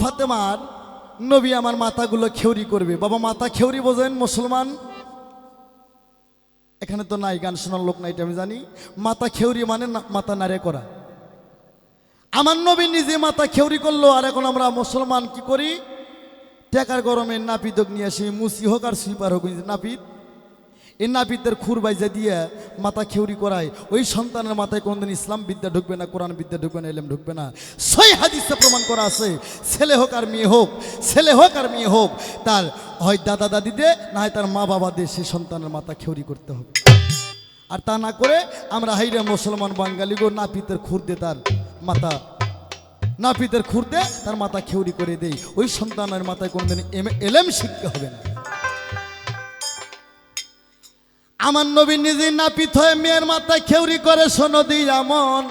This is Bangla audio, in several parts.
ফাতেমার নবী আমার মাথাগুলো খেউরি করবে। বাবা, মাথা খেউরি বোঝেন মুসলমান? এখানে তো নাই, গান শোনার লোক নাই, এটা আমি জানি। মাথা খেউরি মানে মাথা নাড়ে করা। আমার নবী নিজে মাথা খেউরি করল, আর এখন আমরা মুসলমান কি করি? টেকার গরমে নাপিতক নিয়ে আসি, মুসি হোক আর সুইপার হোক নাপিত। এই নাপিতের খুর বাইজা দিয়ে মাথা খেউরি করায়। ওই সন্তানের মাথায় কোনদিন ইসলাম বিদ্যা ঢুকবে না, কোরআন বিদ্যা ঢুকবে না, এলেম ঢুকবে না। সই হাদিসে প্রমাণ করা আছে, ছেলে হোক আর মেয়ে হোক, ছেলে হোক আর মেয়ে হোক, তার হয় দাদা দাদি দে না হয় তার মা বাবা দে সে সন্তানের মাথা খেউরি করতে হবে। আর তা না করে আমরা হাইরে মুসলমান বাঙালি গো, নাপিতের খুর দে তার মাথা খুর দে তার মাথা খেউরি করে দেই। ওই সন্তানের মাথায় কোনদিন এলেম শিখতে হবে না। আমার নবী নিজে নাপিত হয়ে মেয়ের মাথায় খেউরি করে, শোনো দিই এমন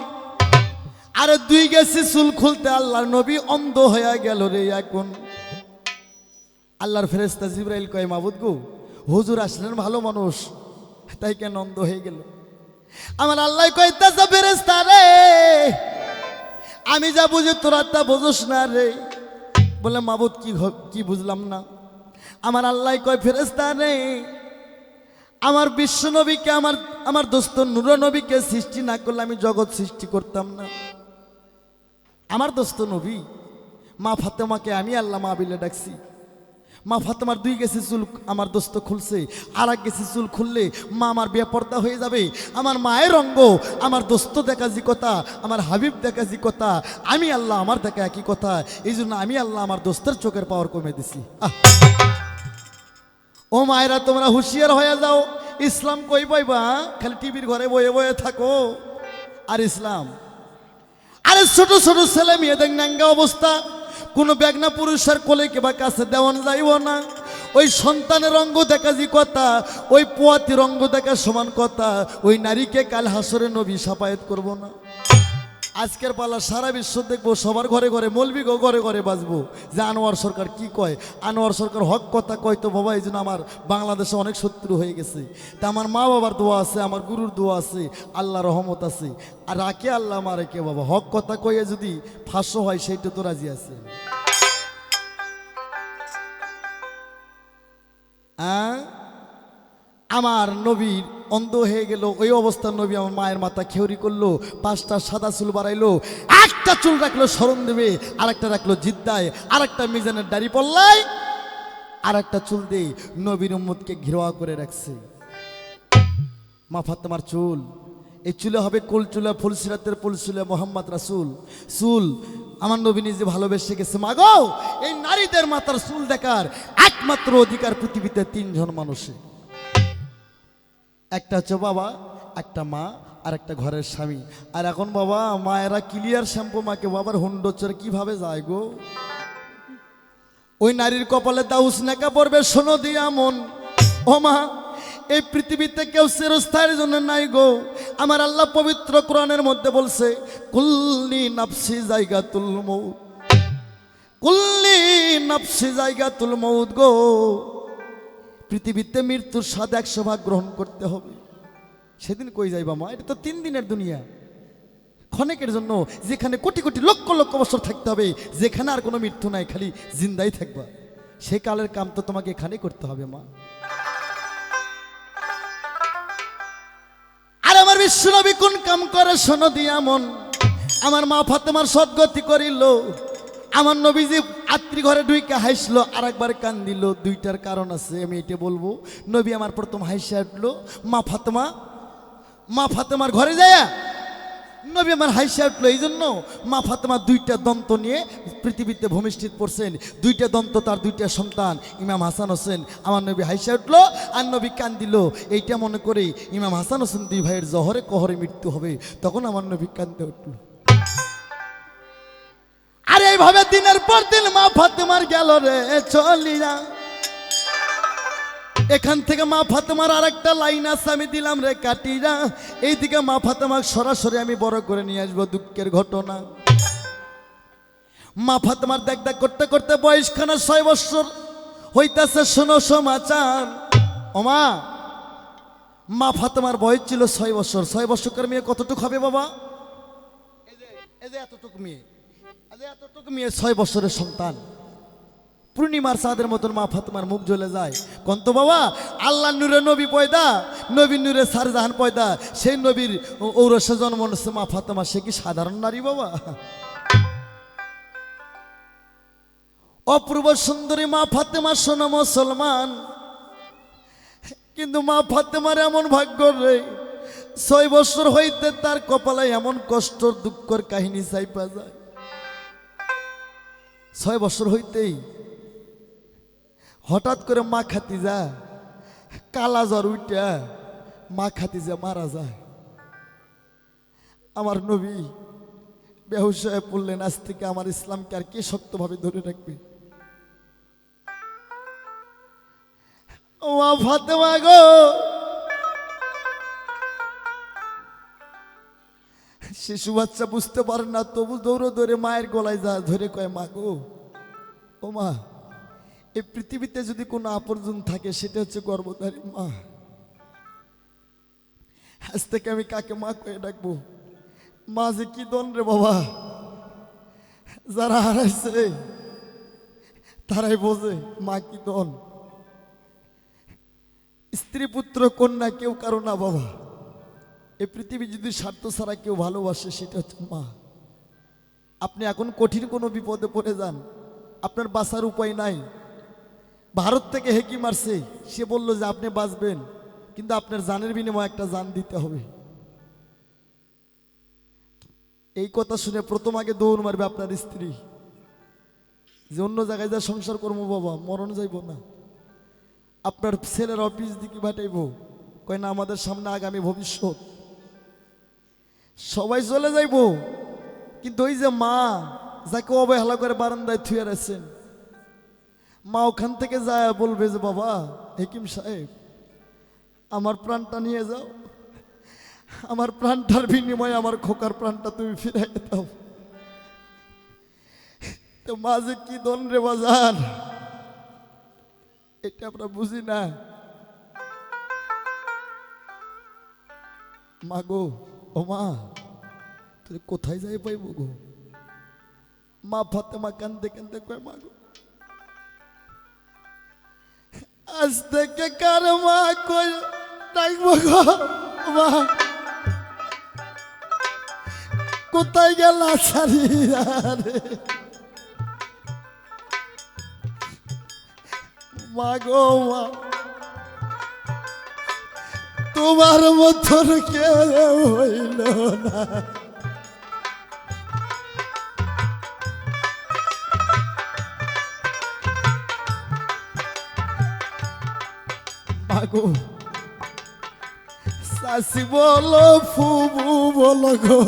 আরে দুই গেছি চুল খুলতে, আল্লাহর নবী অন্ধ হয়ে গেল রে এখন। আল্লাহর ফেরেস্তা জিব্রাইল কয়, মাবুদ গো, হুজুর আসলেন ভালো মানুষ, তাই কেন অন্ধ হয়ে গেল? আমার আল্লাহ কইতাছে ফেরেস্তা রে, আমি যা বুঝি তোরা তা বুঝোস না রে। বলে মাবুদ, কি কি বুঝলাম না? আমার আল্লাহ কয় ফেরেস্তা রে আমার বিশ্ব নবীকে আমার আমার দোস্ত নূর নবীকে সৃষ্টি না করলে আমি জগৎ সৃষ্টি করতাম না। আমার দোস্ত নবী, মা ফাতেমাকে আমি আল্লাহ মা বিলে ডাকছি। মা ফাতেমার দুই গেছে চুল, আমার দোস্ত খুলছে। আর এক গেছে চুল খুললে মা আমার বেপর্দা হয়ে যাবে। আমার মায়ের অঙ্গ, আমার দোস্ত দেখা যে কথা, আমার হাবিব দেখা যে কথা, আমি আল্লাহ আমার দেখা একই কথা। এই জন্য আমি আল্লাহ আমার দোস্তের চোখের পাওয়ার কমে দিছি। আহ। ও মায়েরা, তোমরা হুঁশিয়ার হয়ে যাও। ইসলাম কই পাইবা খালি টিভির ঘরে বয়ে বয়ে থাকো। আর ইসলাম? আরে ছোট ছোট ছেলে, মেয়েদের ন্যাঙ্গা অবস্থা। কোনো বেগনা পুরুষের কোলে কিবা কাছে দেওয়ান যাইব না। ওই সন্তানের রঙ্গ দেখা যে কথা, ওই পোয়াতির রঙ্গ দেখা সমান কথা। ওই নারীকে কাল হাসরে নবী সাপায়াত করব না। আজকের পালা সারা বিশ্ব দেখব, সবার ঘরে ঘরে মলবি গো, ঘরে ঘরে বাজবো। যে আনোয়ার সরকার কি কয়? আনোয়ার সরকার হক কথা কয় তো বাবা, এই জন্য আমার বাংলাদেশে অনেক শত্রু হয়ে গেছে। তা আমার মা বাবার দোয়া আছে, আমার গুরুর দোয়া আছে আল্লাহ রহমত আছে। আর রাখে আল্লাহ আমার কে বাবা? হক কথা কয়ে যদি ফাঁসো হয়, সেইটা তো রাজি আছে। আহ? আমার নবীর অন্ধ হয়ে গেল, ওই অবস্থার নবী আমার মায়ের মাথা খেউরি করল, পাঁচটা সাদা চুল বাড়াইলো, একটা চুল রাখল, স্মরণ দেবে আর একটা রাখল জিদ্দায় আর একটা মিজানের দাড়ি পল্লাই আর একটা চুল দিয়ে নবীর উম্মদকে ঘেরোয়া করে রাখছে। মা ফাতেমার চুল, এই চুলে হবে কুল চুলে, ফুল সিরাতের ফুল চুলে মোহাম্মদ রাসুল। চুল আমার নবী নিজে ভালোবেসে গেছে মাগো এই নারীদের মাথার চুল দেখার একমাত্র অধিকার পৃথিবীতে তিনজন মানুষের একটা হচ্ছে বাবা, একটা মা, আর একটা ঘরের স্বামী। আর এখন বাবা, মায়েরা ক্লিয়ার শ্যাম্পু মাকে বাবার হুন্ডোচর কীভাবে যায় গো? ওই নারীর কপালে দাউস নেকা পড়বে, শোনো দিয়া মন। ও মা, এই পৃথিবীতে কেউ চিরস্থায়ের জন্য নাই গো। আমার আল্লাহ পবিত্র কোরআনের মধ্যে বলছে, কুল্লি নাফসি জায়গা তুল মৌত। কুল্লি নাফসি জায়গা তুল মৌত গো। পৃথিবীতে মৃত্যুর স্বাদ একশো ভাগ গ্রহণ করতে হবে। সেদিন কই যাইবা মা? এটা তো তিন দিনের দুনিয়া। ক্ষণেকের জন্য যেখানে কোটি কোটি লক্ষ লক্ষ বছর থাকতে হবে, যেখানে আর কোনো মৃত্যু নাই, খালি জিন্দাই থাকবা। সে কালের কাম তো তোমাকে এখানে করতে হবে মা। আর আমার বিশ্বনবী কোন কাম করে শোনো দিয়া মন। আমার মা ফাতেমার সদ্গতি করিল। আমার নবীজি আত্রি ঘরে ঢুইকে হাসলো আর একবার কান দিল। দুইটার কারণ আছে, আমি এটা বলব। নবী আমার প্রথম হাসি উঠল মা ফাতেমা, মা ফাতেমার ঘরে যায়? নবী আমার হাইসা উঠল এই জন্য মা ফাতেমা দুইটা দন্ত নিয়ে পৃথিবীতে ভূমিষ্ঠিত পড়ছেন। দুইটা দন্ত তার দুইটা সন্তান, ইমাম হাসান হোসেন। আমার নবী হাইসা উঠল আর নবী কান দিল। এইটা মনে করে ইমাম হাসান হোসেন দুই ভাইয়ের জহরে, কহরে মৃত্যু হবে। তখন আমার নবী কান্দে উঠল। এইভাবে দিনের পর দিন মা ফাতেমার গেল রে চলিয়া এখান থেকে মা ফাতেমার আর একটা লাইন আছে, আমি দিলাম রে কাটিরা এইদিকে মা ফাতেমার সরাসরি আমি বড় করে নিয়ে আসব দুঃখের ঘটনা। মা ফাতেমার দেখ দেখ করতে করতে বয়সখানা ছয় বছর। হইতাছে, শোনো সমাচার। ওমা মা ফাতেমার বয়স ছিল ছয় বছর। ছয় বছরকার মেয়ে কতটুকু হবে বাবা? এতটুকু মেয়ে। এতটুকু মেয়ে ছয় বছরের সন্তান। পূর্ণিমার চাঁদের মতন মা ফাতেমার মুখ জ্বলে যায়। কন্ত বাবা আল্লাহ নূরে নবী পয়দা, নবীর নূরে সারজাহান পয়দা, সেই নবীর ঔরসে জন্ম নিচ্ছে মা ফাতেমা, সে কি সাধারণ নারী বাবা? অপূর্ব সুন্দরী মা ফাতেমা শোনো মুসলমান। কিন্তু মা ফাতেমার এমন ভাগ্য রে, ছয় বছর হইতে তার কপালে এমন কষ্ট, দুঃখর কাহিনী চাইপা যায়। ছয় বছর হইতেই হঠাৎ করে মা খাতি যা কালা জ্বর উইটা, মা খাতি যা মারা যায়। আমার নবী বেহুশ পড়লেন, আজ থেকে আমার ইসলামকে আর কে শক্তভাবে ধরে রাখবে? ও ফাতেমা গো! শিশু বাচ্চা বুঝতে পারে না, তবু দৌড়ো দৌড়ে মায়ের গলায় যা ধরে কয়, মা গো, ও মা, এই পৃথিবীতে যদি কোনো আপরজন থাকে, সেটা হচ্ছে গর্ভধারী মা। আজ থেকে আমি কাকে মা কয়ে ডাকবো? মা যে কি দন রে বাবা, যারা হারাইছে, তারাই বোঝে মা কি দন স্ত্রী পুত্র, কন্যা কেউ কারও না বাবা। এই পৃথিবী যদি স্বার্থ ছাড়া কেউ ভালোবাসে, সেটা হচ্ছে মা। আপনি এখন কঠিন কোনো বিপদে পড়ে যান। আপনার বাঁচার উপায় নাই। ভারত থেকে হেকি মারছে সে বলল যে, আপনি বাঁচবেন। কিন্তু আপনার জানের বিনিময়ে একটা জান দিতে হবে। এই কথা শুনে প্রথম আগে দৌড় মারবে আপনার স্ত্রী। যে অন্য জায়গায় যা সংসার করব বাবা, মরণ যাইব না। আপনার ছেলের অফিস দিকে পাঠাইব। কয় না, আমাদের সামনে আগামী ভবিষ্যৎ। সবাই চলে যাইব। কিন্তু ওই যে মা, যাকে অবহেলা করে বারান্দায় থুয়ে রাখছেন মা ওখান থেকে যায় বলবে যে, বাবা, হেকিম সাহেব, আমার প্রাণটা নিয়ে যাও। আমার প্রাণটার বিনিময়ে আমার খোকার প্রাণটা তুমি ফিরাই দাও। তো মা যে, কি দন রে বাজার? এটা আমরা বুঝি না। মা গো ও মা তুই কোথায় যাই পাইব গো? মা ফাতেমা কান্দে কান্দে কয়, মা গো, আজ থেকে কার মা কই ডাকবো গো? মা, কোথায় গেল সারিয়া রে মা গো, মা তোমার মতন কে হইল না। মাগো শাশি বলো, ফুবু বলো গো।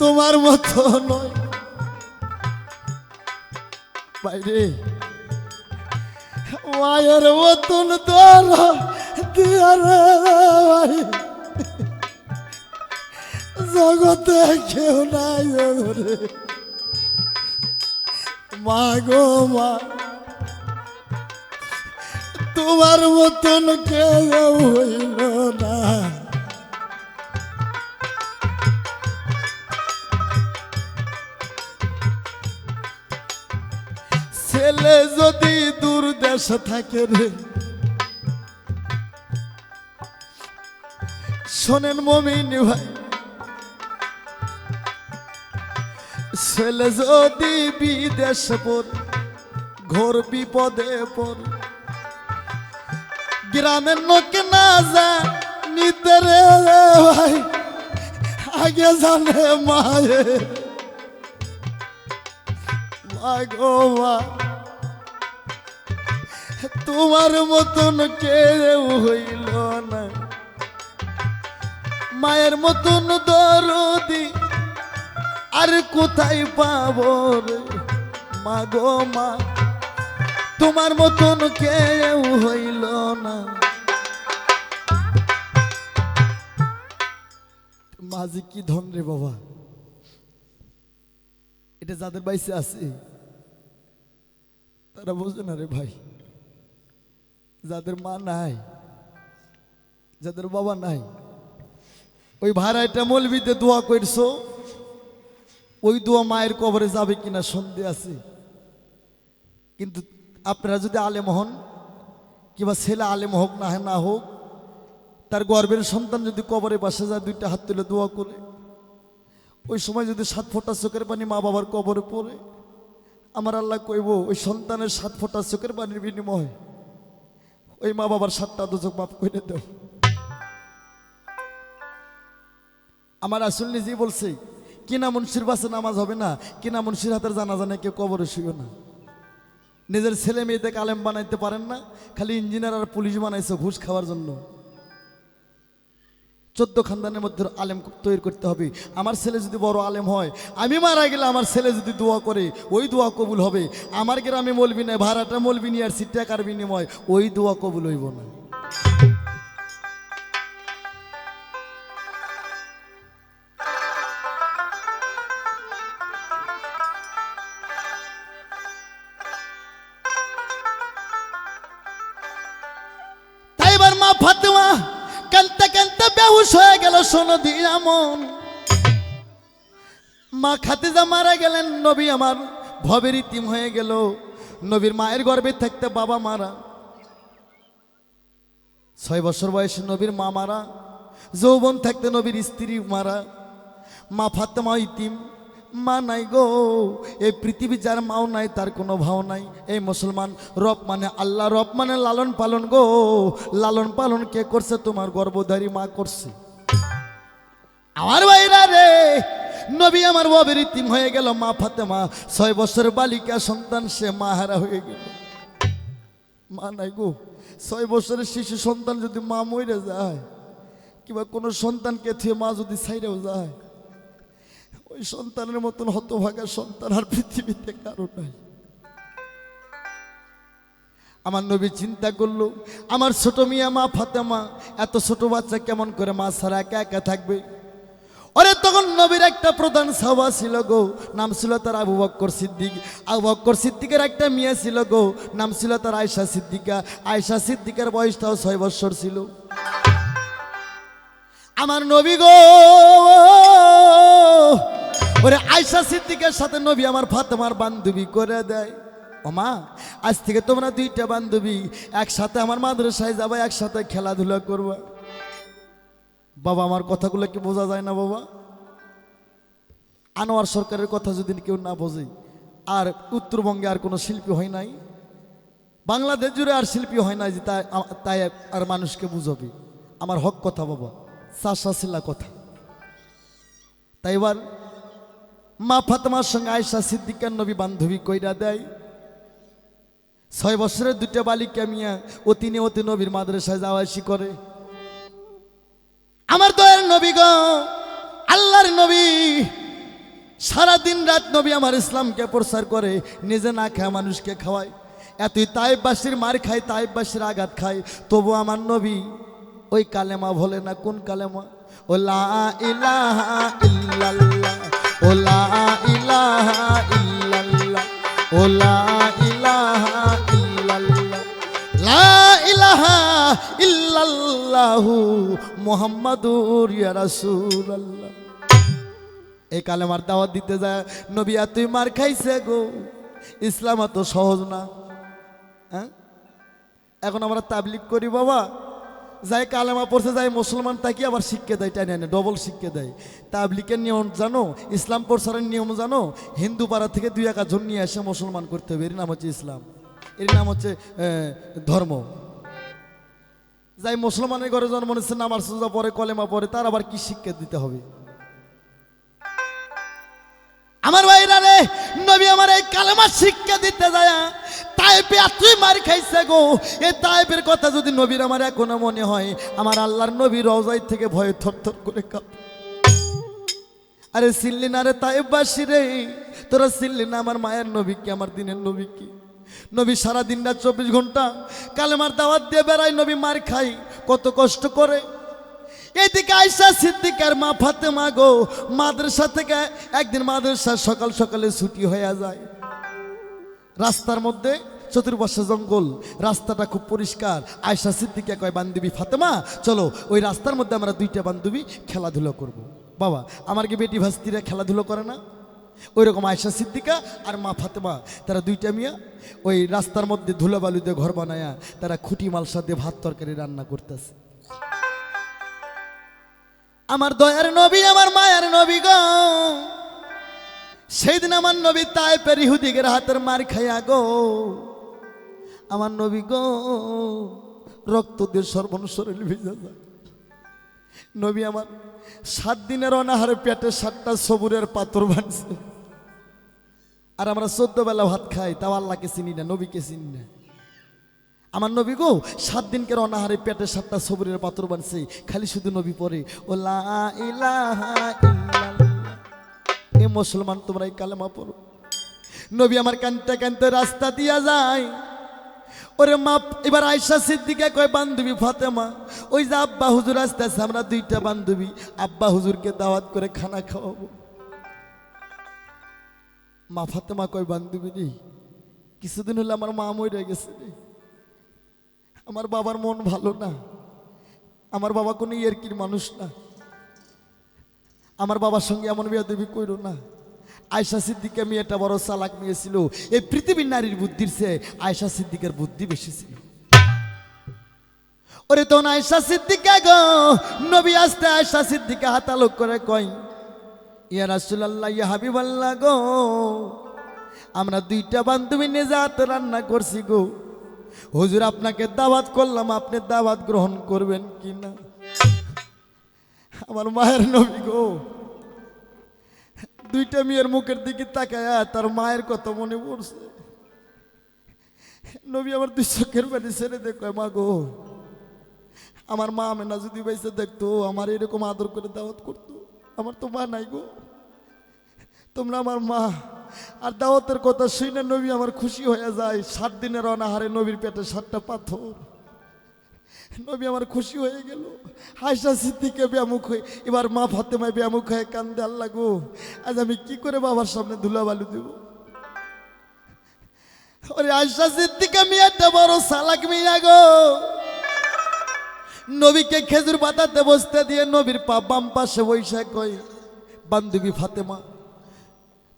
তোমার মতো নয়। বাইরে। মায়ের মতন তোর জগতে কেউ নাই মা গো মা তোমার মতন কেউ হইল না। দেশে থাকে রে। শোনেন মমিন ভাই, ছেলে যদি বিদেশ পর ঘোর বিপদে পড়, গ্রামের লোক না যা নিতে রে ভাই, আগে জানে মায়ে। মা গো মা। তোমার মতন কেউ হইল না। মায়ের মতন দরদি আর কোথায় পাবো রে? মা গো মা, তোমার মতন কেউ হইল না। মাঝি কি ধন রে বাবা। এটা যাদের বাইসে আছে, তারা বোঝে না রে ভাই। যাদের মা নাই, যাদের বাবা নাই, ওই ভাড়াটা মলবিতে দোয়া করছ, ওই দোয়া মায়ের কবরে যাবে কিনা সন্দেহ আছে। কিন্তু আপনারা যদি আলেম হন, কিংবা ছেলে আলেম হোক না না হোক, তার গর্বের সন্তান যদি কবরে বাসে যায়, দুইটা হাত তুলে দোয়া করে। ওই সময় যদি সাত ফোঁটা চোখের পানি মা বাবার কবরে পড়ে, আমার আল্লাহ কইব, ওই সন্তানের সাত ফোঁটা চোখের পানির বিনিময় ওই মা বাবার সাতটা দুচোখ মাফ করে দেও। আমার আসল নিজেই বলছে, কিনা মুন্সির বাসে নামাজ হবে না, কিনা মুন্সির হাতের জানা জানে কেউ কবরে শুয়ে না। নিজের ছেলে মেয়েদের কালেম বানাইতে পারেন না, খালি ইঞ্জিনিয়ার আর পুলিশ বানাইছে ঘুষ খাওয়ার জন্য। চোদ্দ খানদানের মধ্যে আলেম তৈরি করতে হবে। আমার ছেলে যদি বড় আলেম হয়, আমি মারা গেলে আমার ছেলে যদি দোয়া করে, ওই দোয়া কবুল হবে। আমার গ্রামে মলবি না ভাড়াটা মলবি নি আর টাকার বিনিময়, ওই দোয়া কবুল হইব না। তাই বেহুশ হয়ে গেল শোনো দিয়ামন মা খাতিজা মারা গেলেন, নবী আমার ভবের ইতিম হয়ে গেল। নবীর মায়ের গর্ভে থাকতে বাবা মারা। ছয় বছর বয়সে নবীর মা মারা। যৌবন থাকতে নবীর স্ত্রী মারা। মা ফাতেমা ইতিম। মা নাই গো। এই পৃথিবী যার মাও নাই, তার কোনো ভাও নাই। এই মুসলমান রব মানে আল্লাহ, রব মানে লালন পালন গো। লালন পালন কে করছে? তোমার গর্ভধারী মা করছে। আমার ভাইরা রে, নবী আমার বাবের ইতিম হয়ে গেল, মা ফাতেমা। ছয় বছরের বালিকা সন্তান, সে মা হারা হয়ে গেল। মা নাই গো। ছয় বছরের শিশু সন্তান যদি মা মরে যায়, কিংবা কোনো সন্তানকে থুয়ে মা যদি সাইরেও যায় ওই সন্তানের মতন হতভাগা সন্তান আর পৃথিবীতে কারও নাই। আমার নবী চিন্তা করল, আমার ছোট মিয়া, মা ফাতেমা, এত ছোট বাচ্চা কেমন করে মা ছাড়া একা একা থাকবে? ওরে তখন নবীর একটা প্রধান সভা ছিল গো, নাম ছিল তার আবু বক্কর সিদ্দিক। আবু বক্কর সিদ্দিকের একটা মেয়ে ছিল গো, নাম ছিল তার আয়সা সিদ্দিকা। আয়সা সিদ্দিকের বয়সটাও ছয় বছর ছিল। আমার নবী গো। ওরে আয়সা সিদ্দিকের সাথে নবী আমার ফাতেমার বান্ধবী করে দেয়। ও মা, আজ থেকে তোমরা দুইটা বান্ধবী একসাথে আমার মাদ্রাসায় যাবা, একসাথে খেলাধুলা করবা। বাবা, আমার কথাগুলো কি বোঝা যায় না বাবা? আনোয়ার সরকারের কথা যদি কেউ না বোঝে, আর উত্তরবঙ্গে আর কোনো শিল্পী হয় নাই, বাংলাদেশ জুড়ে আর শিল্পী হয় না যে তাই তাই আর মানুষকে বুঝাবে। আমার হক কথা বাবা। চাষা শিলা কথা। তাই এবার মা ফাতেমার সঙ্গে আয়সা সিদ্দিকার নবী বান্ধবী কইরা দেয়, ছয় বছরের দুটা বালিকা মিয়া অতিনে অতি নবীর মাদ্রাসায় যাওয়া আসি করে। আমার দয়ার নবী গ, আল্লাহর নবী সারা দিন রাত নবী আমার ইসলামকে প্রচার করে, নিজে না খায় মানুষকে খাওয়ায়। এতই তাইবাসীর মার খায় তাইবাসীর আঘাত খায়, তবু আমার নবী ওই কালেমা বলে না কোন কালেমা? ও লা ইলাহা ইল্লাল্লাহ, ও লা ইলাহা ইল্লাল্লাহ, ও লা ইলাহা ইল্লাল্লাহ, লা ইলাহা ইল্লাল্লাহু মুহাম্মাদুর ইয়া রাসূলুল্লাহ। এই কালেমার দাওয়াত দিতে যায়, নবী তুই মার খাইছে গো? ইসলাম এত সহজ না হ্যাঁ? এখন আমরা তাবলিক করি বাবা। যাই কালেমা পড়ছে, যাই মুসলমান তাকে আবার শিক্ষা দেয় টাই নেয় ডবল শিক্ষা দেয়। তাবলিকের নিয়ম জানো, ইসলাম প্রচারের নিয়ম জানো, হিন্দু পাড়া থেকে দুই একা জন নিয়ে এসে মুসলমান করতে হবে। এর নাম হচ্ছে ইসলাম। এর নাম হচ্ছে ধর্ম। যাই মুসলমানের ঘরে জন্ম নিচ্ছে নামার সোজা পরে কলেমা পরে তার আবার কি শিক্ষা দিতে হবে? আমার ভাইরা রে, নবী আমার এই কালেমা শিক্ষা দিতে যায় তাইপে তুই মার খাইছে গো। এই তাইপের কথা যদি নবীর আমার এখনও মনে হয়, আমার আল্লাহর নবী রওজাই থেকে ভয়ে থরথর করে কাঁপ। আরে চিনলি না রে তাইবাসী রে, তোরা চিনলি না, আমার মায়ের নবী কি, আমার দিনের নবী কি? নবী সারা দিন চব্বিশ ঘণ্টা কালেমার দাওয়াত দিয়ে বেড়াই নবী মার খাই কত কষ্ট করে। এদিকে আয়সা সিদ্দিকার মা ফাতেমা গো। মাদ্রাসা থেকে একদিন মাদ্রাসা সকাল সকালে ছুটি হয়ে যায়। রাস্তার মধ্যে চতুর্পাশে জঙ্গল, রাস্তাটা খুব পরিষ্কার। আয়সা সিদ্দিকা কয়, বান্ধবী ফাতেমা, চলো, ওই রাস্তার মধ্যে আমরা দুইটা বান্ধবী খেলাধুলো করব। বাবা, আমার কি বেটি ভাস্তিরা খেলাধুলো করে না? ওই রকম আয়সা সিদ্দিকা আর মা ফাতেমা, তারা দুইটা মিয়া, ওই রাস্তার মধ্যে ধুলাবালুতে ঘর বানায়া, তারা খুঁটি মালসা দিয়ে ভাত তরকারি রান্না করতেছে। আমার দয়ার নবী, আমার মায়ের নবী গো। সেই দিন আমার নবী তাই পেরি হুদিকের হাতের মার খাইয়া গো। আমার নবী গো, রক্ত দিয়ে সর্বন শরীর ভিজে যায় নবী আমার সাত দিনের অনাহারে পেটে সাতটা সবুরের পাথর বানছে আর আমরা চোদ্দ বেলা ভাত খাই, তাও আল্লাহকে চিনি না, নবীকে চিনি না। আমার নবী গো, সাত দিনকের অনাহারে পেটে সাতটা সবুরের পাথর বানছে, খালি শুধু নবী পরে। ও এ মুসলমান, তোমরা এই কালেমা পড়ো। নবী আমার কানতে কানতে রাস্তা দিয়া যায়। ওরে মা এবার আয়সা সিদ্দিকা কয়, বান্ধবী ফাতেমা, ওই যে আব্বা হুজুর আসতেছে, আমরা দুইটা বান্ধবী। আব্বা হুজুরকে দাওয়াত করে খানা খাওয়াবো। মা ফাতেমা কয়, বান্ধবী রে, কিছুদিন হলে আমার মা মরে গেছে রে। আমার বাবার মন ভালো না। আমার বাবা কোনো ইয়ারকির মানুষ না। আমার বাবার সঙ্গে এমন বিয়া দেবী কইরো না। আয়সা সিদ্দিকে মেয়েটা বড় চালাক নিয়েছিল এই পৃথিবীর নারীর বুদ্ধির চেয়ে আয়সা সিদ্দিকের বুদ্ধি বেশি ছিল। ওরে তো আয়সা সিদ্দিকা গো, নবী আসতে আয়সা সিদ্দিকা হাতালোক করে কয়, ইয়া রাসূলুল্লাহ, ইয়া হাবিবাল্লাহ গো, আমরা দুইটা বান্ধবী নিয়ে রান্না করছি গো। হুজুর, আপনাকে দাওয়াত করলাম, আপনি দাওয়াত গ্রহণ করবেন কি না আমার মায়ের নবী গো। দুইটা মেয়ের মুখের দিকে তাকায় তার মায়ের কথা মনে পড়ছে। নবী আমার দুই চোখের বাড়ি ছেড়ে দেখো মা গো, আমার মা মেনা যদি বাইসে দেখতো, আমার এরকম আদর করে দাওয়াত করতো। আমার তো মা নাই গো। তোমরা আমার মা। আর দাওয়াতের কথা শুনে নবী আমার খুশি হয়ে যায়। সাত দিনের অনাহারে নবীর পেটে সাতটা পাথর। নবী আমার খুশি হয়ে গেল। হাসা সিদ্দিকে ব্যামুখ হয়ে এবার মা ফাতেমায় ব্যামুখ হয়ে কান্দে, আল্লাহ গো, আজ আমি কি করে বাবার সামনে ধুলাবালু দেব? ওরে আয়সা সিদ্দিকা মিয়াটা বড় সালাক মিয়া গো। নবীকে খেজুর পাতাতে বসতে দিয়ে নবীর পা বাম পাশে বৈশা কই বান্ধবী ফাতেমা।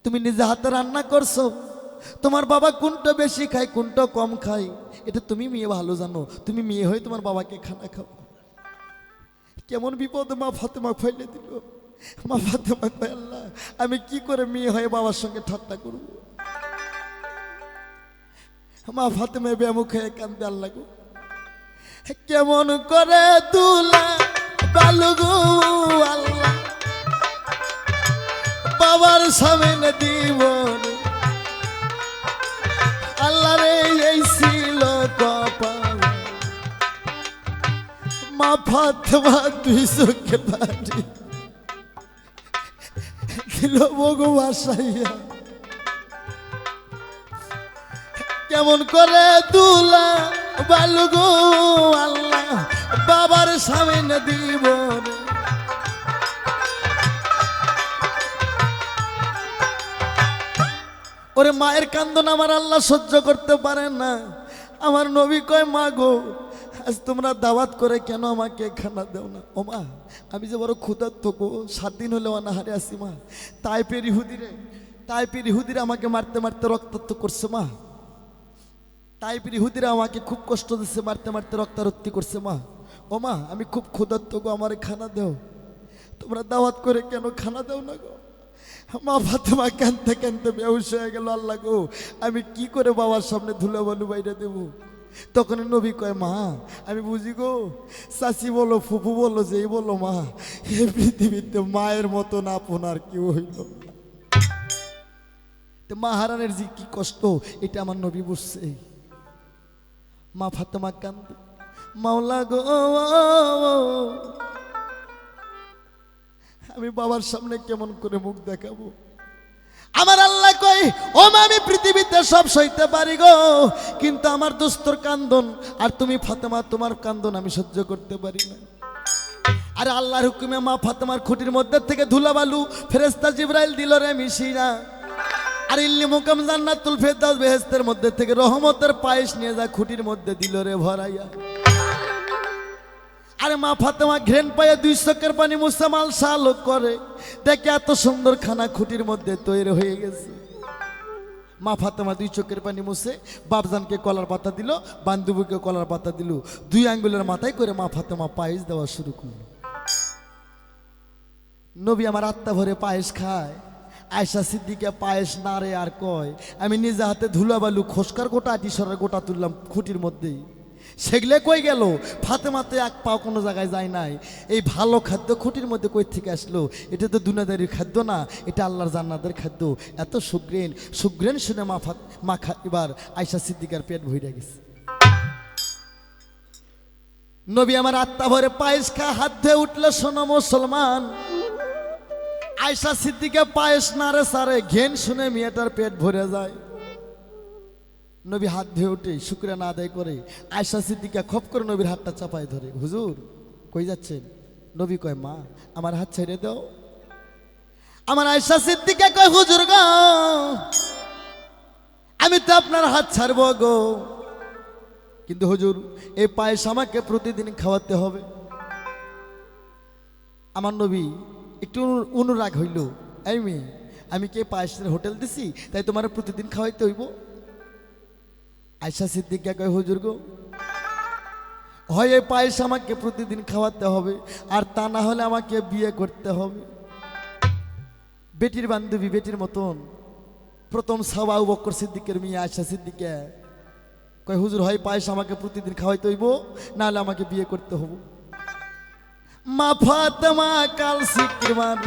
তুমি নিজে হাতে রান্না করছ। তোমার বাবা কোনটা বেশি খায়, কোনটা কম খায়? এটা তুমি মেয়ে ভালো জানো। তুমি মেয়ে হয়ে তোমার বাবাকে খানা খাও। কেমন বিপদ মা ফাতেমা ফেলে দিল। মা ফাতেমা কয়, আল্লাহ, আমি কি করে মেয়ে হয়ে বাবার সঙ্গে ঠাট্টা করব? মা ফাতেমা ব্যামুখ হয়ে কান্দে আল্লাহ গো, কেমন করে তুলা বালুগু, আল্লাহ বাবার সামনে দিব আল্লাহ রে এই ছিল মা বাসাইয়া। কেমন করে তুলা বালুগো আল্লাহ, বাবার সামনে দিব ওরে মায়ের কান্দন আমার আল্লাহ সহ্য করতে পারে না। আমার নবী কয়, মা গো, আজ তোমরা দাওয়াত করে কেন আমাকে খানা দেও না? ও মা, আমি যে বড় ক্ষুধার্ত গো, সাত দিন হলে অনাহারে আসি মা। তাই পের ইহুদিরে তাই পের ইহুদিরে আমাকে মারতে মারতে রক্তাক্ত করছে মা। তাই পের ইহুদিরা আমাকে খুব কষ্ট দিচ্ছে মারতে মারতে রক্তারক্তি করছে মা। ও মা, আমি খুব ক্ষুধার্ত গো, আমার খানা দেও। তোমরা দাওয়াত করে কেন খানা দেও না গো? মা ফাতেমা কানতে কানতে বেউস হয়ে গেল, আল্লাহ গো, আমি কি করে বাবার সামনে ধুলো বলু বাইরে দেব? তখন নবী কয়, মা, আমি বুঝি গো, চাচি বলো, ফুফু বলো, যেই বলো, মা এই পৃথিবীতে মায়ের মতন আপন আর কেউ হইল মা হারানের যে কি কষ্ট, এটা আমার নবী বুঝছে। মা ফাতেমা কান্দে মাওলা গো আমি বাবার সামনে কেমন করে মুখ দেখাবো? আমার আল্লাহ কই ও আমি পৃথিবীতে সব সইতে পারি গো, কিন্তু আমার দোস্তর কান্দন, আর তুমি ফাতেমা, তোমার কান্দন আমি সহ্য করতে পারি না। আরে আল্লাহর হুকুমে মা ফাতেমার খুঁটির মধ্যে থেকে ধুলাবালু ফেরেস্তা জিব্রাইল দিল রে মিশিরা আর ইল্লি মুকাম জান্নাতুল ফেরদাউস বেহেশতের মধ্যে থেকে রহমতের পায়েস নিয়ে যা খুঁটির মধ্যে দিল রে, ভরাইয়া। আরে মা ফাতেমা, ঘ্রেন পায়ে দুই চোখের পানি মুসামাল শালক করে। দেখে এত সুন্দর খানা খুঁটির মধ্যে তৈরি হয়ে গেছে। মা ফাতেমা দুই চোখের পানি মুছে বাপজানকে কলার পাতা দিল, বান্ধবীকে কলার পাতা দিল। দুই আঙ্গুলের মাথায় করে মা ফাতেমা পায়েস দেওয়া শুরু করল। নবী আমার আত্মা ভরে পায়েস খায়। আয়সা সিদ্দিকে পায়েস নাড়ে আর কয়। আমি নিজে হাতে ধুলা বালু খোসকার গোটা আটিসরের গোটা তুললাম খুঁটির মধ্যেই। সেগুলো কই গেল? ফাতেমাতে এক পাও কোনো জায়গায় যায় নাই। এই ভালো খাদ্য খুঁটির মধ্যে কই থেকে আসলো? এটা তো দুনাদারির খাদ্য না, এটা আল্লাহর জান্নাতের খাদ্য। এত সুগ্রেন সুগ্রেন শুনে মা ফাত, মা এবার আয়সা সিদ্দিকার পেট ভরে গেছে। নবী আমার আত্মা ভরে পায়েস খা হাত ধুয়ে উঠলে, শোনো মুসলমান। আয়সা সিদ্দিকে পায়েস নারে সারে, ঘেন শুনে মেয়েটার পেট ভরে যায়। নবী হাত ধুয়ে উঠে শুক্রিয়া না আদায় করে আয়সা সিদ্দিকা খপ করে নবীর হাতটা চাপায় ধরে। হুজুর, কই যাচ্ছেন? নবী কয়, মা, আমার হাত ছেড়ে দাও। আমার আয়সা সিদ্দিকা কয়, হুজুর গো, আমি তো আপনার হাত ছাড়বো গো। কিন্তু হুজুর এই পায়েস আমাকে প্রতিদিন খাওয়াতে হবে। আমার নবী একটু অনুরাগ হইল। এই মেয়ে, আমি কে পায়েসের হোটেল দিছি? তাই তোমার প্রতিদিন খাওয়াইতে হইব? আয়সা সিদ্দিকা কয়, হুজুর গো, হয় এই পায়েস আমাকে প্রতিদিন খাওয়াতে হবে, আর তা না হলে আমাকে বিয়ে করতে হবে। বেটির বান্ধবী, বেটির মতন, প্রথম সাবা বক্কর সিদ্দিকের মেয়ে আয়সা সিদ্দিকা কয়, হুজুর, হয় পায়েস আমাকে প্রতিদিন খাওয়াইতে হইব নাহলে আমাকে বিয়ে করতে হব মা ফাতেমা কাল সিকিমান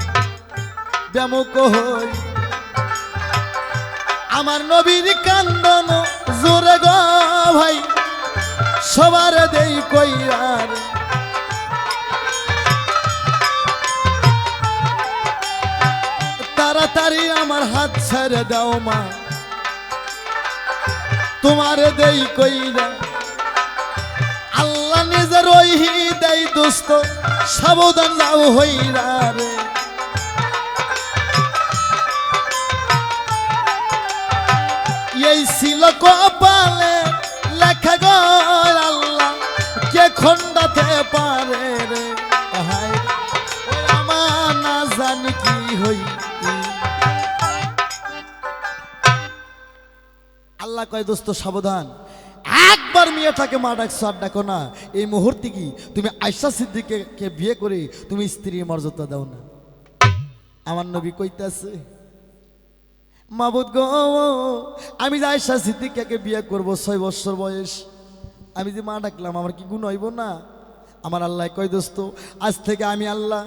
ব্যামুক হই আমার নবীর কান্দন জোরে গো ভাই, সবার দেই কইয়ার তাড়াতাড়ি আমার হাত ছেড়ে দাও মা, তোমার দেই কইরা। আল্লাহ নিজের ওইহি দেই দোস্ত, সাবধান যাও হইরা রে কপালে লেখা গো আল্লাহ, কে খন্ডাতে পারে রে? আল্লাহ কয়, দোস্ত, সাবধান। একবার মেয়েটাকে মা ডাকছো আর ডাকো না। এই মুহূর্তে কি তুমি আয়সা সিদ্দিকে কে বিয়ে করে তুমি স্ত্রীর মর্যাদা দাও না? আমার নবী কইতাছে মাবুদ গো আমি যে আয়সা সিদ্দিকাকে বিয়ে করব, ছয় বছর বয়স। আমি যে মা ডাকলাম, আমার কি গুণ হইব না? আমার আল্লাহ কয়, দোস্ত, আজ থেকে আমি আল্লাহ।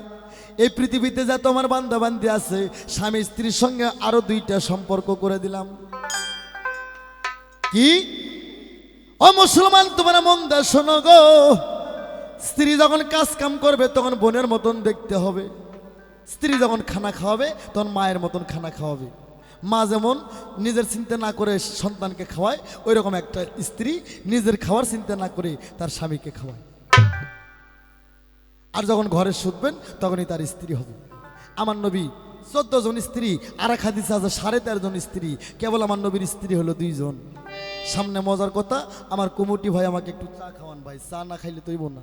এই পৃথিবীতে যা তোমার বান্ধা বান্ধি আছে, স্বামী স্ত্রীর সঙ্গে আরও দুইটা সম্পর্ক করে দিলাম। কি? ও মুসলমান, তোমরা মন শোনো গো। স্ত্রী যখন কাজ কাম করবে, তখন বোনের মতন দেখতে হবে। স্ত্রী যখন খানা খাওয়াবে, তখন মায়ের মতন খানা খাওয়াবে। মা যেমন নিজের চিন্তা না করে সন্তানকে খাওয়ায় ওই রকম একটা স্ত্রী নিজের খাওয়ার চিন্তা না করে তার স্বামীকে খাওয়ায়। আর যখন ঘরে শুধবেন তখনই তার স্ত্রী হবে। আমার নবী চোদ্দ জন স্ত্রী, আর এক হাদিস আছে সাড়ে তেরো জন স্ত্রী। কেবল আমার নবীর স্ত্রী হলো দুইজন সামনে মজার কথা, আমার কুমুটি ভাই আমাকে একটু চা খাওয়ান ভাই, চা না খাইলে তৈব না।